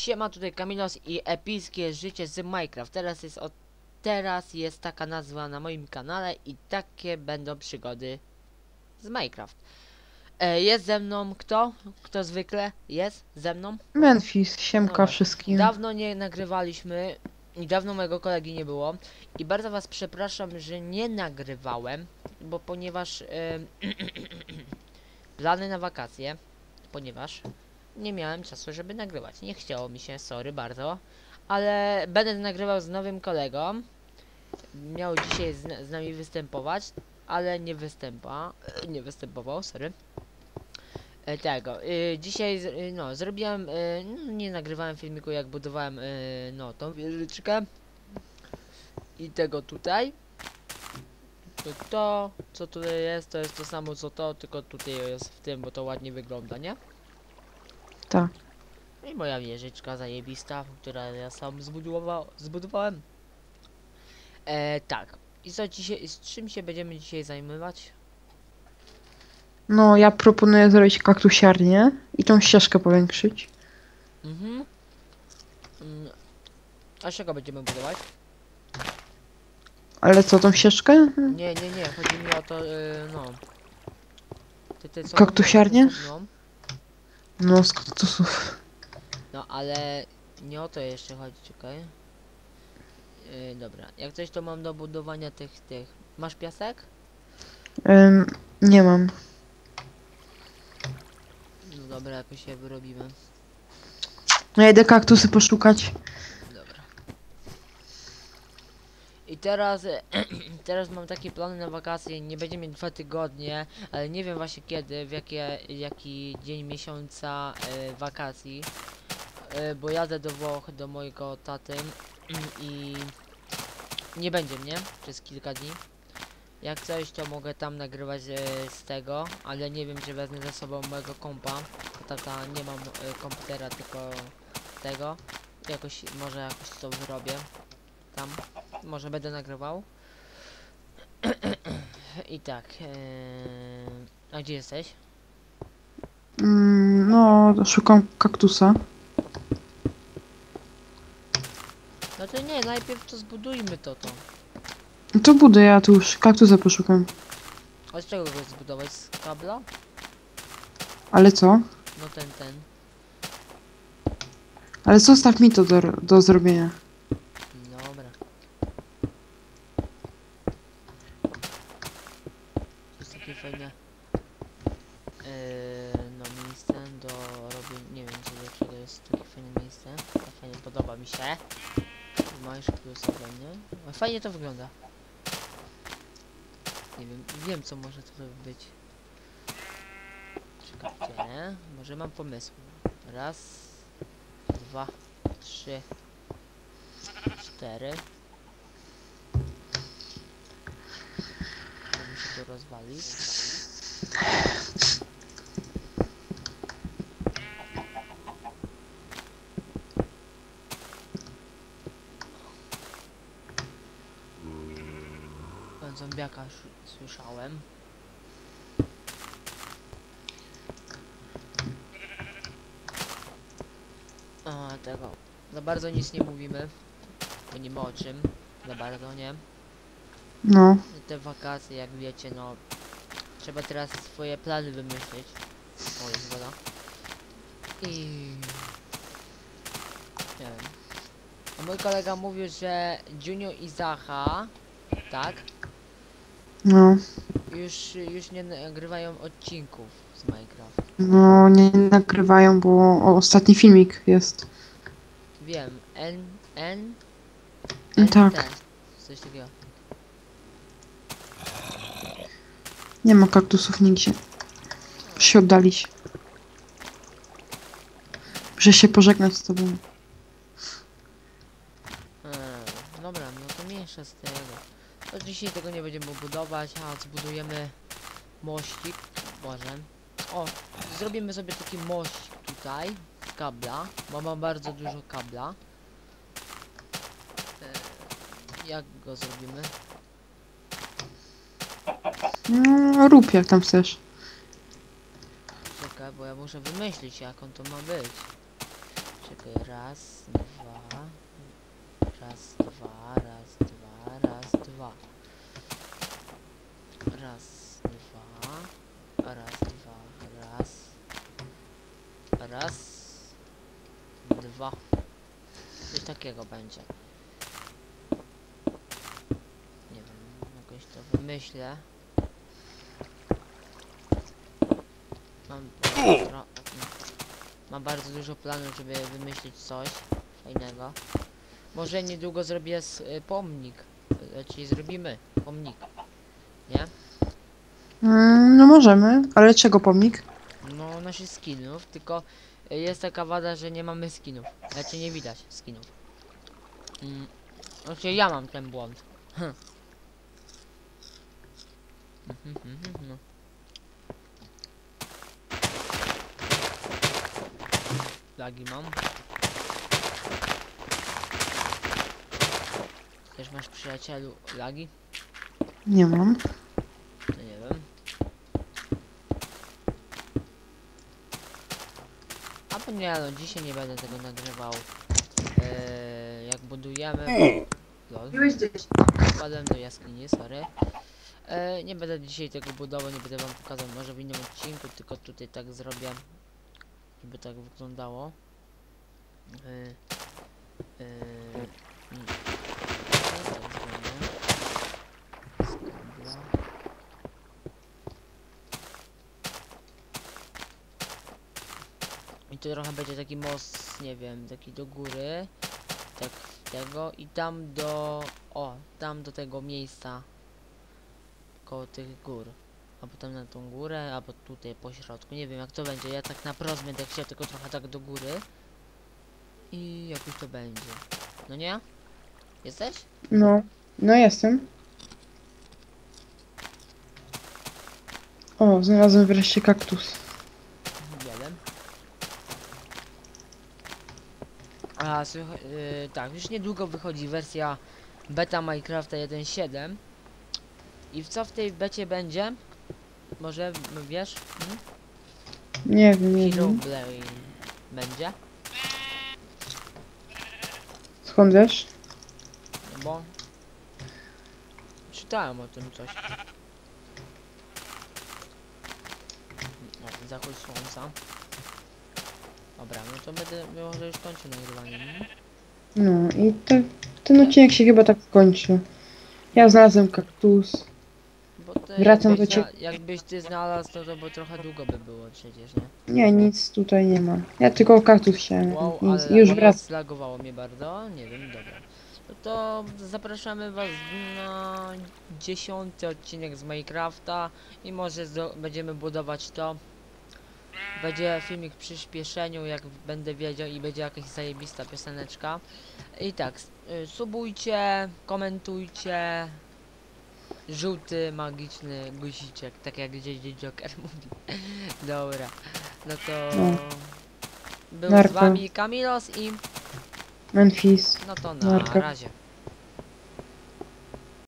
Siema, tutaj Kamilos i epickie życie z Minecraft. Teraz jest od... Teraz jest taka nazwa na moim kanale i takie będą przygody z Minecraft. E, jest ze mną kto? Kto zwykle jest ze mną? Memphis, siemka Dobra. wszystkim. Dawno nie nagrywaliśmy i dawno mojego kolegi nie było. I bardzo was przepraszam, że nie nagrywałem, bo ponieważ em, plany na wakacje, ponieważ nie miałem czasu, żeby nagrywać. Nie chciało mi się, sorry bardzo. Ale będę nagrywał z nowym kolegą. Miał dzisiaj z, z nami występować, ale nie występa, nie występował, sorry. E, tego. Y, dzisiaj y, no, zrobiłem. Y, no, nie nagrywałem filmiku jak budowałem no tą wieżyczkę. I tego tutaj. To, to co tutaj jest, to jest to samo co to, tylko tutaj jest w tym, bo to ładnie wygląda, nie? Tak. I moja wieżyczka zajebista, która ja sam zbudował, zbudowałem. E, tak. I co dzisiaj, z czym się będziemy dzisiaj zajmować? No, ja proponuję zrobić kaktusiarnię i tą ścieżkę powiększyć. Mhm. Mm, A z czego będziemy budować? Ale co, tą ścieżkę? Nie, nie, nie, chodzi mi o to, y, no. Ty, ty, co Kaktusiarnię? No, No, z kaktusów. no, ale nie o to jeszcze chodzi, czekaj. Yy, dobra, jak coś to mam do budowania tych, tych. Masz piasek? Ym, nie mam. No dobra, jakoś się wyrobimy. No, ja idę kaktusy poszukać. I teraz, teraz mam takie plany na wakacje, nie będzie mieć dwa tygodnie, ale nie wiem właśnie kiedy, w jakie, jaki dzień miesiąca e, wakacji, e, bo jadę do Włoch, do mojego taty i nie będzie mnie przez kilka dni. Jak coś, to mogę tam nagrywać e, z tego, ale nie wiem, czy wezmę ze sobą mojego kompa, tata nie mam komputera, tylko tego. Jakoś, może jakoś to wyrobię. Tam. Może będę nagrywał. I tak. Ee... A gdzie jesteś? Ym, no, szukam kaktusa. No to nie, najpierw to zbudujmy to to. No to budę, ja tu już kaktusa poszukam. A z czego go zbudować? Z kabla? Ale co? No ten, ten. Ale zostaw mi to do, do zrobienia. Dobra. To jest takie fajne. Yy, no miejsce do robienia. Nie wiem, czy dlaczego jest takie fajne miejsce. To fajnie podoba mi się. Masz plusowe, nie? A fajnie to wygląda. Nie wiem, wiem co może to być. Czekajcie, może mam pomysł. Raz, dwa, trzy, cztery. To muszę to rozwalić. Zombiaka sz- słyszałem. A tego. Za bardzo nic nie mówimy. Bo nie ma o czym. Za bardzo, nie? No. Te wakacje, jak wiecie, no... Trzeba teraz swoje plany wymyślić. O, jest woda. I... Nie wiem. A mój kolega mówił, że Junio i Zacha, tak? No. Już, już nie nagrywają odcinków z Minecraft. No, nie nagrywają, bo o, ostatni filmik jest. Wiem, N, N, No NT, tak. Coś takiego. Nie ma kaktusów nigdzie. Się oddalić. Muszę się pożegnać z tobą. Eee, dobra, no to mniejsza z tego. To dzisiaj tego nie będziemy budować, a zbudujemy mościk. Boże. O, zrobimy sobie taki mościk tutaj kabla, bo mam bardzo dużo kabla. Eee, jak go zrobimy? No, rób jak tam chcesz. Czekaj, bo ja muszę wymyślić jak on to ma być. Czekaj, raz, dwa. Raz, dwa, raz, dwa, raz, dwa. Raz, dwa. Raz, dwa, raz. Raz. Dwa. Coś takiego będzie. Nie wiem, jakoś to wymyślę. Mam, mam bardzo dużo planów, żeby wymyślić coś fajnego. Może niedługo zrobię pomnik. Czyli zrobimy pomnik. Nie? Mm, no możemy, ale czego pomnik? No, naszych skinów, tylko jest taka wada, że nie mamy skinów. Znaczy nie widać skinów. Mm. Znaczy ja mam ten błąd. Hm. Mhm, mhm, mhm, no. Lagi mam. Też masz przyjacielu lagi? Nie mam. To nie wiem. A bo nie no, dzisiaj nie będę tego nagrywał. Eee, jak budujemy. Lol. Wpadłem do jaskini, sorry. Eee, nie będę dzisiaj tego budował, nie będę wam pokazał może w innym odcinku, tylko tutaj tak zrobię. Żeby tak wyglądało. Eee, eee, mm. No, tak zrobię. Skarbla. I tu trochę będzie taki most, nie wiem, taki do góry. Tak tego i tam do... O, tam do tego miejsca. Koło tych gór. Albo tam na tą górę, albo tutaj po środku. Nie wiem jak to będzie. Ja tak na prost będę chciał, tylko trochę tak do góry. I jakoś to będzie. No nie? Jesteś? No, no jestem. O, znalazłem wreszcie kaktus. A yy, tak, już niedługo wychodzi wersja beta Minecrafta 1.7 i w co w tej becie będzie? Może wiesz? Hmm? Nie wiem, nie Hero wiem. Blade będzie? Skąd wiesz? Bo czytałem o tym coś. O, zachód słońca. Dobra, no to będę może już kończył nagrywanie. nie? No i te, ten odcinek się chyba tak kończy. Ja znalazłem kaktus. Bo to Wracam jakbyś do cie- zna- Jakbyś ty znalazł, to, to bo trochę długo by było przecież, nie? Nie, nic tutaj nie ma. Ja tylko kaktus chciałem. Wow, Nic, ale już wracam. zlagowało mnie bardzo, nie wiem, dobra. No to zapraszamy was na dziesiąty odcinek z Minecrafta i może zdo- będziemy budować to. Będzie filmik przyspieszeniu, jak będę wiedział i będzie jakaś zajebista pioseneczka. I tak, y, subujcie, komentujcie. Żółty, magiczny guziczek, tak jak JJ Joker mówi. Dobra, no to... No. Był z wami Kamilos i Memphis. no to na Narka. razie.